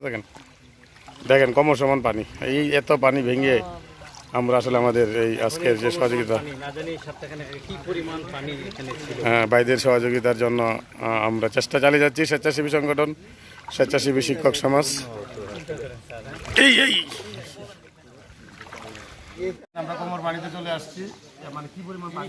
দেখেন দেখেন কম সমান পানি। এই এত পানি ভেঙে আমরা আসলে আমাদের এই আজকের যে সহযোগিতা আহ, ভাইদের সহযোগিতার জন্য আমরা চেষ্টা চালিয়ে যাচ্ছি। স্বেচ্ছাসেবী সংগঠন স্বেচ্ছাসেবী শিক্ষক সমাজ। আমরা কোমর চলে আসছি। মানে কি পরিমাণ পানি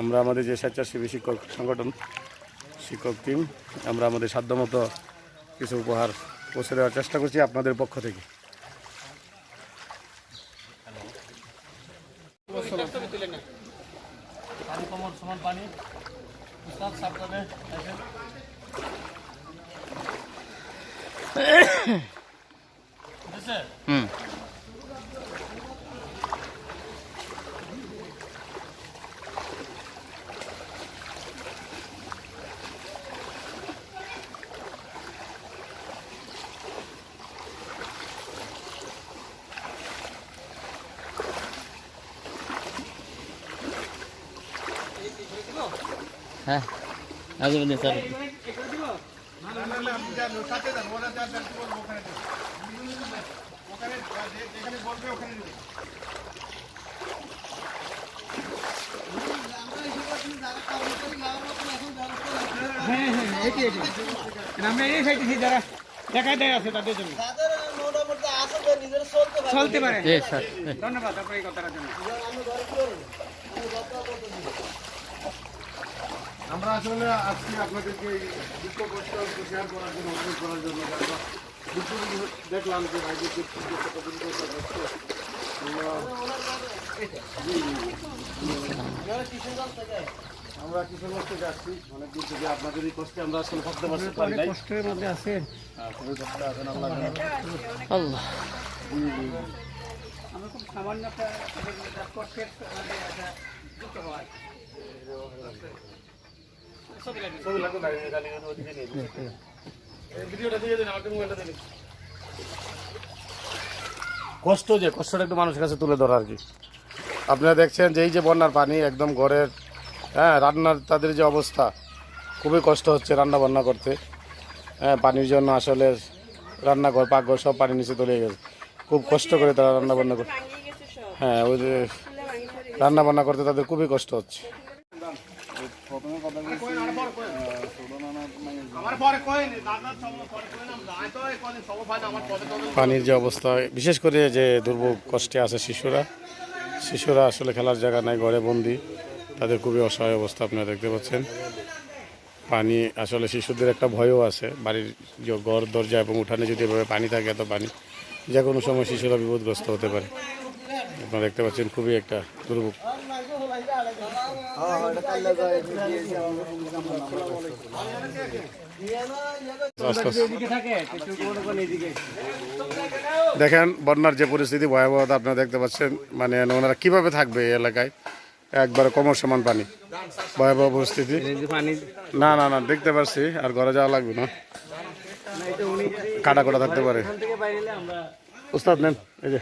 আমরা আমাদের যে স্বেচ্ছাসেবী শিক্ষক সংগঠন, শিক্ষক টিম আমরা আমাদের সাধ্যমতো কিছু উপহার পৌঁছে দেওয়ার চেষ্টা করছি আপনাদের পক্ষ থেকে। পানি কমর সমান পানি উস্তাদ সাবধানে দেখেন বুঝেছে হুম হ্যাঁ আজ বলুন স্যার। হ্যাঁ হ্যাঁ এটি এটি। আমরা এই সাইডে যারা দেখা দেয় আছে তাদের জন্য। চলতে পারে। স্যার। ধন্যবাদ আপনার এই কথাটার জন্য। আমরা আসলে আজকে আপনাদেরকে দুঃখ কষ্ট শেয়ার করার জন্য অনুরোধ করার জন্য দেখলাম যে ভাইদের আমরা কিশোরগঞ্জ থেকে আসছি। অনেক দূর থেকে আপনাদের এই কষ্টে আমরা আসলে থাকতে পারছি পারি নাই। কষ্টের মধ্যে আছে হ্যাঁ, খুবই কষ্ট আছেন আল্লাহ জানে। আল্লাহ। আমরা খুব সামান্য একটা কষ্টের মধ্যে কষ্ট যে, কষ্টটা একটু মানুষের কাছে তুলে ধরা আর কি? আপনারা দেখছেন যে এই যে বন্যার পানি একদম ঘরের হ্যাঁ রান্নার তাদের যে অবস্থা, খুবই কষ্ট হচ্ছে রান্না বান্না করতে। হ্যাঁ পানির জন্য আসলে রান্নাঘর, পাকঘর সব পানি নিচে চলে গেছে। খুব কষ্ট করে তারা রান্না বান্না করে হ্যাঁ ওই যে রান্না বান্না করতে তাদের খুবই কষ্ট হচ্ছে। পানির যে অবস্থা বিশেষ করে যে দুর্ভোগ কষ্টে আছে শিশুরা শিশুরা আসলে খেলার জায়গা নাই ঘরে বন্দি তাদের খুবই অসহায় অবস্থা আপনারা দেখতে পাচ্ছেন। পানি আসলে শিশুদের একটা ভয়ও আছে বাড়ির যে ঘর দরজা এবং উঠানে যদি এভাবে পানি থাকে এত পানি যে কোনো সময় শিশুরা বিপদগ্রস্ত হতে পারে। আপনারা দেখতে পাচ্ছেন খুবই একটা দুর্ভোগ। আস্তে দেখেন বন্যার যে পরিস্থিতি ভয়াবহতা আপনারা দেখতে পাচ্ছেন মানে ওনারা কীভাবে থাকবে এই এলাকায়? একবারে কমর সমান পানি। ভয়াবহ পরিস্থিতি। না না না দেখতে পাচ্ছি আর ঘরে যাওয়া লাগবে না। কাটা কোটা থাকতে পারে। উস্তাদ নেন এই যে।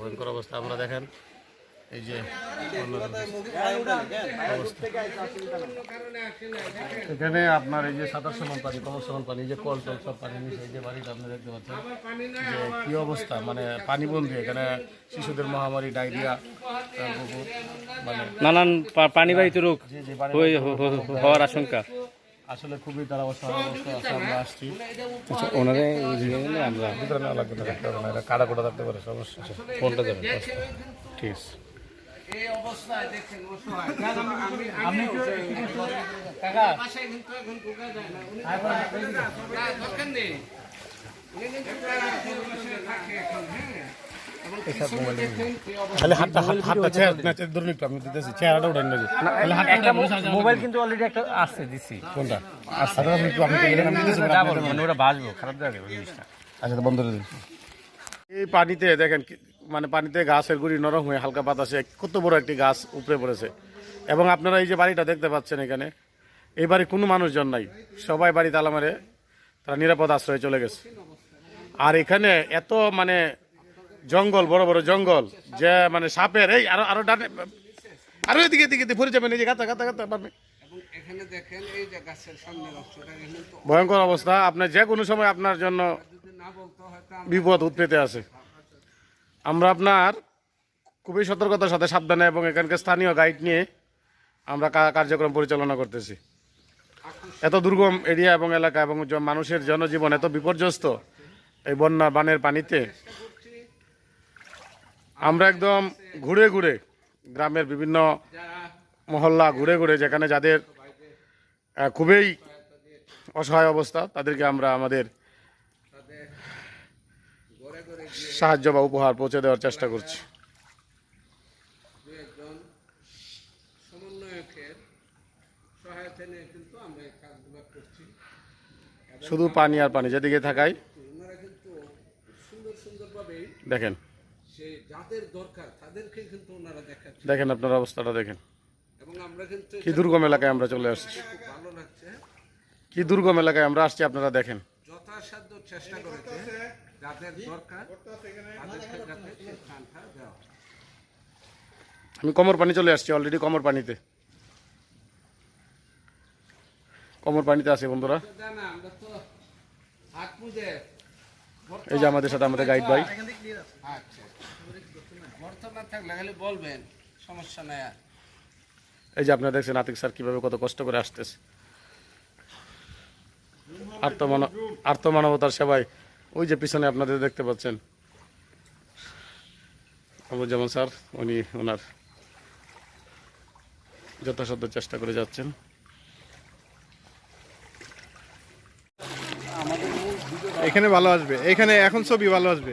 ভয়ঙ্কর অবস্থা। আমরা দেখেন এই যে এখানে আপনার এই যে সাতাশ সমান পানি কমর সমান পানি যে কল টল সব পানি মিশে এই যে বাড়িটা আপনি দেখতে পাচ্ছেন যে কি অবস্থা? মানে পানি বন্দি এখানে শিশুদের মহামারী ডায়রিয়া মানে নানান পা- পানিবাহিত রোগ হওয়ার আশঙ্কা। আসলে খুবই তারা অসহায় অবস্থা আছে আমরা আসছি। ওনারে আমরা ভিতরে না লাগবে না কাটা কোটা থাকতে পারে সমস্যা ফোনটা দেবেন ঠিক আছে। এই অবস্থায় দেখছেন অসহায়। আমি কাকা। বাসায় কিন্তু এখন ঢোকা যায় না। উনি দরকার নেই উনি কিন্তু তাহলে হাতটা হাতটা চেহারা না, ধরুন একটু আমি দিতেছি। চেহারাটা উঠান না তাহলে হাতটা একটা মোবাইল কিন্তু অলরেডি একটা আছে দিছি। কোনটা? একটু আমি দিতেছি মানে ওটা খারাপ লাগে জিনিসটা। আচ্ছা বন্ধ করে দিন। এই পানিতে দেখেন কি- মানে পানিতে গাছের গুড়ি নরম হয়ে হালকা বাতাসে কত বড় একটি গাছ উপরে পড়েছে। এবং আপনারা এই যে বাড়িটা দেখতে পাচ্ছেন এখানে এই বাড়ি কোনো মানুষজন নাই। সবাই বাড়ি তালা মারে তারা নিরাপদ আশ্রয়ে চলে গেছে। আর এখানে এত মানে জঙ্গল বড় বড় জঙ্গল যে মানে সাপের এই আরও আরও ডানে আরও এদিকে এদিকে পড়ে যাবেন এই যে গাতা গাতা গাতা পারবে ভয়ঙ্কর অবস্থা। আপনার যে কোনো সময় আপনার জন্য বিপদ উৎপেতে আছে। আমরা আপনার খুবই সতর্কতার সাথে সাবধানে এবং এখানকার স্থানীয় গাইড নিয়ে আমরা কার্যক্রম পরিচালনা করতেছি। এত দুর্গম এরিয়া এবং এলাকা এবং মানুষের জনজীবন এত বিপর্যস্ত এই বন্যা বানের পানিতে। আমরা একদম ঘুরে ঘুরে গ্রামের বিভিন্ন মহল্লা ঘুরে ঘুরে যেখানে যাদের খুবই অসহায় অবস্থা, তাদেরকে আমরা আমাদের সাহায্য বা উপহার পৌঁছে দেওয়ার চেষ্টা করছি। শুধু পানি আর পানি যেদিকে থাকাই। দেখেন। দেখেন আপনার অবস্থাটা দেখেন। কি দুর্গম এলাকায় আমরা চলে আসছি। কি দুর্গম এলাকায় আমরা আসছি আপনারা দেখেন। চেষ্টা করেছে যাদের দরকার তাদেরকে যাতে সেই স্থানটা দেওয়া আমি কমর পানি চলে আসছি অলরেডি কমর পানিতে। কমর পানিতে আছে বন্ধুরা। এই যে আমাদের সাথে আমাদের গাইড ভাই। আচ্ছা। এই যে আপনারা দেখছেন আতিক স্যার কীভাবে কত কষ্ট করে আসতেছে। আত্মমান আত্মমানবতার সেবায় ওই যে পিছনে আপনাদের দেখতে পাচ্ছেন। যেমন স্যার, উনি ওনার যথাসাধ্য চেষ্টা করে যাচ্ছেন। এখানে ভালো আসবে। এখানে এখন ছবি ভালো আসবে।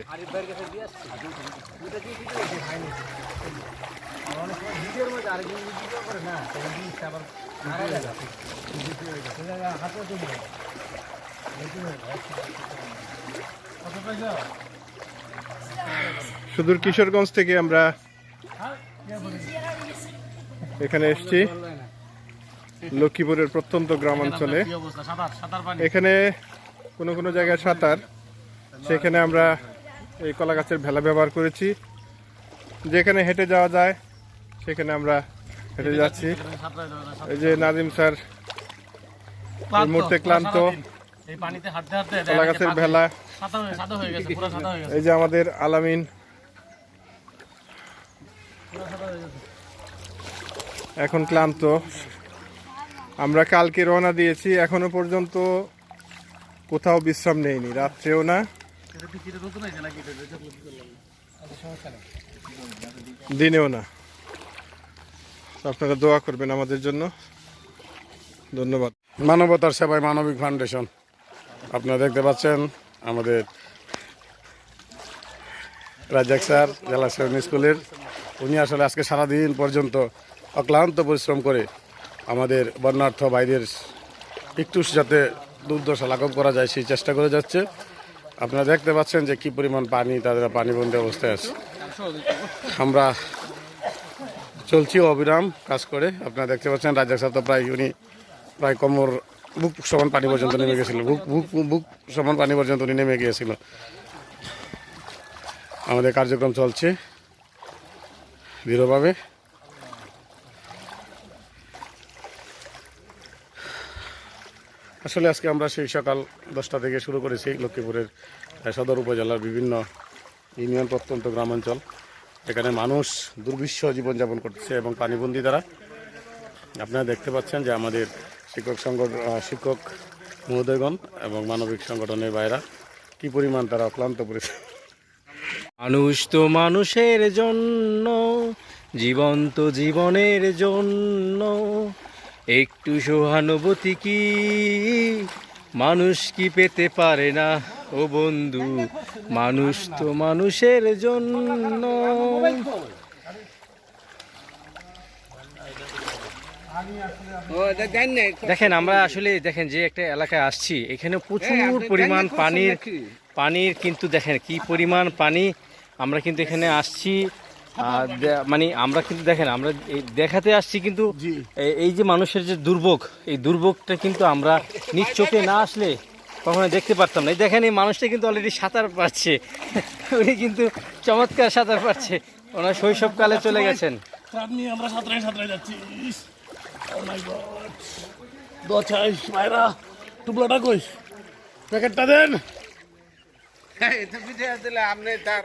সুদূর কিশোরগঞ্জ থেকে আমরা এখানে এসছি। লক্ষ্মীপুরের প্রত্যন্ত গ্রামাঞ্চলে। এখানে কোনো কোনো জায়গায় সাঁতার, সেখানে আমরা এই কলা গাছের ভেলা ব্যবহার করেছি। যেখানে হেঁটে যাওয়া যায়, সেখানে আমরা হেঁটে যাচ্ছি। এই যে নাজিম স্যার মুহূর্তে ক্লান্ত। এই পানিতে হাঁটতে হাঁটতে কলা গাছের ভেলা। সাদা হয়ে সাদা হয়ে গেছে পুরো সাদা হয়ে গেছে। এই যে আমাদের আলামিন। এখন ক্লান্ত। আমরা কালকে রওনা দিয়েছি এখনও পর্যন্ত কোথাও বিশ্রাম নেইনি রাত্রেও না। দিনেও না। আপনারা দোয়া করবেন আমাদের জন্য। ধন্যবাদ। মানবতার সেবায় মানবিক ফাউন্ডেশন। আপনারা দেখতে পাচ্ছেন আমাদের রাজাক স্যার, জেলা সেভেন স্কুলের। উনি আসলে আজকে সারাদিন পর্যন্ত অক্লান্ত পরিশ্রম করে আমাদের বর্ণার্থ ভাইদের একটু যাতে দুর্দশা লাঘব করা যায় সেই চেষ্টা করে যাচ্ছে। আপনারা দেখতে পাচ্ছেন যে কি পরিমাণ পানি, তাদের পানিবন্দী অবস্থায় আছে। আমরা চলছি অবিরাম কাজ করে। আপনারা দেখতে পাচ্ছেন রাজাক স্যার তো প্রায়, উনি প্রায় কোমর বুক সমান পানি পর্যন্ত নেমে গেছিল। বুক বুক বুক সমান পানি পর্যন্ত উনি নেমে গিয়েছিল। আমাদের কার্যক্রম চলছে। দৃঢ়ভাবে আসলে আজকে আমরা সেই সকাল দশটা থেকে শুরু করেছি লক্ষ্মীপুরের সদর উপজেলার বিভিন্ন ইউনিয়ন, প্রত্যন্ত গ্রামাঞ্চল। এখানে মানুষ দুর্বিশ্ব জীবনযাপন করতেছে এবং পানিবন্দি দ্বারা আপনারা দেখতে পাচ্ছেন যে আমাদের শিক্ষক সংগঠন শিক্ষক মহোদয়গণ এবং মানবিক সংগঠনের বাইরা কি পরিমাণ তারা অক্লান্ত পড়েছে? মানুষ তো মানুষের জন্য, জীবন্ত জীবনের জন্য। একটু সহানুভূতি কি? মানুষ কি পেতে পারে না? ও বন্ধু, মানুষ তো মানুষের জন্য। দেখেন আমরা আসলে দেখেন যে একটা এলাকায় আসছি এখানে প্রচুর পরিমাণ পানির পানির কিন্তু দেখেন কি পরিমাণ পানি আমরা কিন্তু এখানে আসছি আর মানে আমরা কিন্তু দেখেন আমরা এই দেখাতে আসছি কিন্তু এই যে মানুষের যে দুর্ভোগ এই দুর্ভোগটা কিন্তু আমরা নিজ চোখে না আসলে কখনো দেখতে পারতাম না। এই দেখেন এই মানুষটা কিন্তু অলরেডি সাঁতার পারছে উনি কিন্তু চমৎকার সাঁতার পারছে ওনার শৈশবকালে চলে গেছেন। আমরা সাঁতরাই সাঁতরাই যাচ্ছি। দচাইশ মায়েরা টুকলাটা কইস প্যাকেটটা দেন। এটা পিঠে দিলে আপনি তার